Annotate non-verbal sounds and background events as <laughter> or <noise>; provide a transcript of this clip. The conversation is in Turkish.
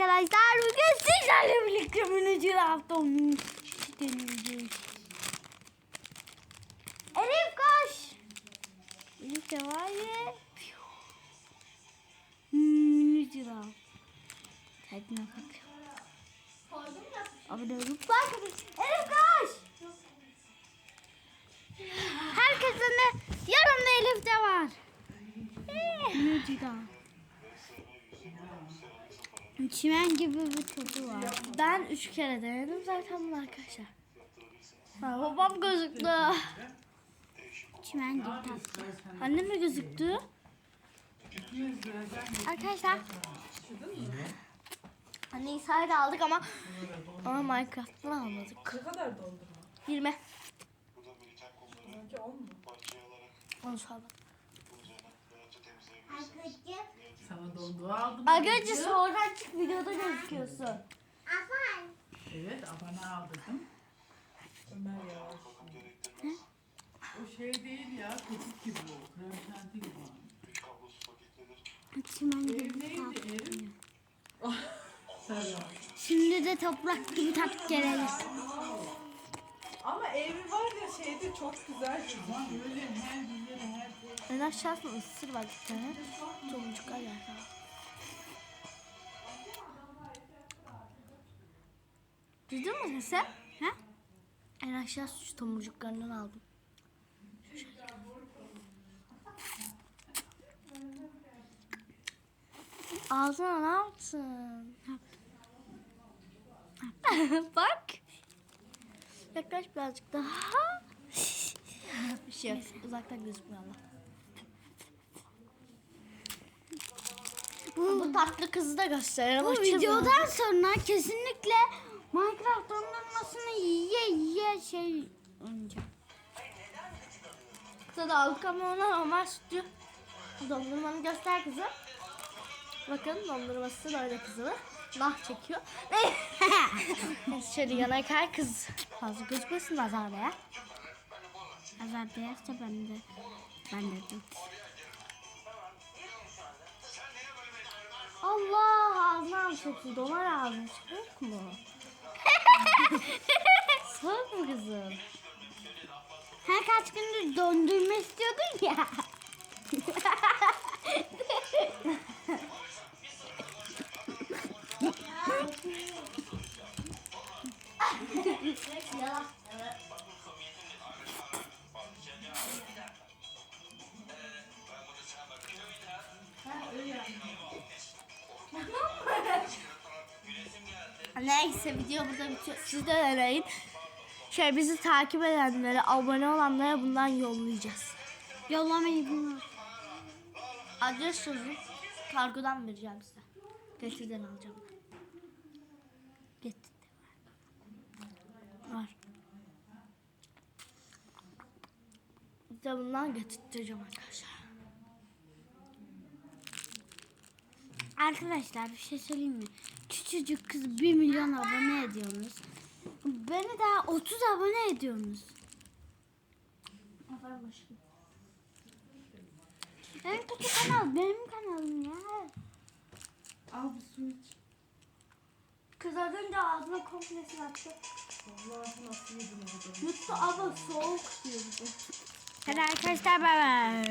Arkadaşlar bugün sizlerle birlikte minicik haftam deneyeceğiz. Elif koş. Elif de var ya. Minicik haftam. Tadına bak. Abone olup bak. Elif koş. Herkesin de yanımda Elif de var. Minicik haftam. Çimen gibi bir tadı var. Ben üç kere denedim zaten bunu arkadaşlar. Ha, babam gözüktü. Çimen gibi tatlı. Annem de gözüktü. Arkadaşlar. Anne İsa'yı aldık ama ama Minecraft'tan almadık. Ne kadar dondurma? 20. Önce 10 mu? Onu sağladım. Sana donduğu aldım. Arkadaşlar sonradan çık videoda gözüküyorsun. Evet abone aldırdım. Ömer yavaş. O şey değil ya, tetik gibi o. Krem şanti gibi. Çimen Ev gibi neydi ev? <laughs> Şimdi de toprak gibi tat gelelim. Evi var ya şeyde çok güzel. Öyle her yere her şey. En aşağısında ısır var bir tane. Tomcuk ayağı. Duydun mu sesi? Ha? En aşağısı şu tomurcuklarından aldım. Ağzına ne yaptın? <laughs> Bak. Yaklaş birazcık daha. <laughs> bir şey yok. Uzaktan gözükmüyor Allah. Bu, tatlı kızı da gösterelim. Bu videodan sonra kesinlikle Minecraft dondurmasını yiye yiye şey oynayacağım. Kıza da aldık ama ona sütlü dondurmanı göster kızım. Bakın dondurması da öyle kızılı. Nah çekiyor. <laughs> Şöyle yana kay kız. Fazla gözükmesin nazar be ya. Azar beyazsa ben de ben de. Allah ağzına alışıksın. Dolar ağzına soğuk mu? <laughs> soğuk mu kızım? Her kaç gündür dondurma istiyordun ya. Neyse video burada bitiyor. Siz de deneyin. Şey bizi takip edenlere, abone olanlara bundan yollayacağız. Yollamayı bilmiyorum. Adres sözü kargodan vereceğim size. Getirden alacağım. Getir. Var. Size bundan getirteceğim arkadaşlar. Arkadaşlar bir şey söyleyeyim mi? Küçücük kız 1 milyon abone ediyorsunuz. Beni daha 30 abone ediyorsunuz. En kötü kanal benim kanalım ya. Al bir su iç. Kız az önce ağzına komplesini attı. Vallahi nasıl yedin orada? Yuttu ama soğuk diyor bize. Hello, arkadaşlar ben...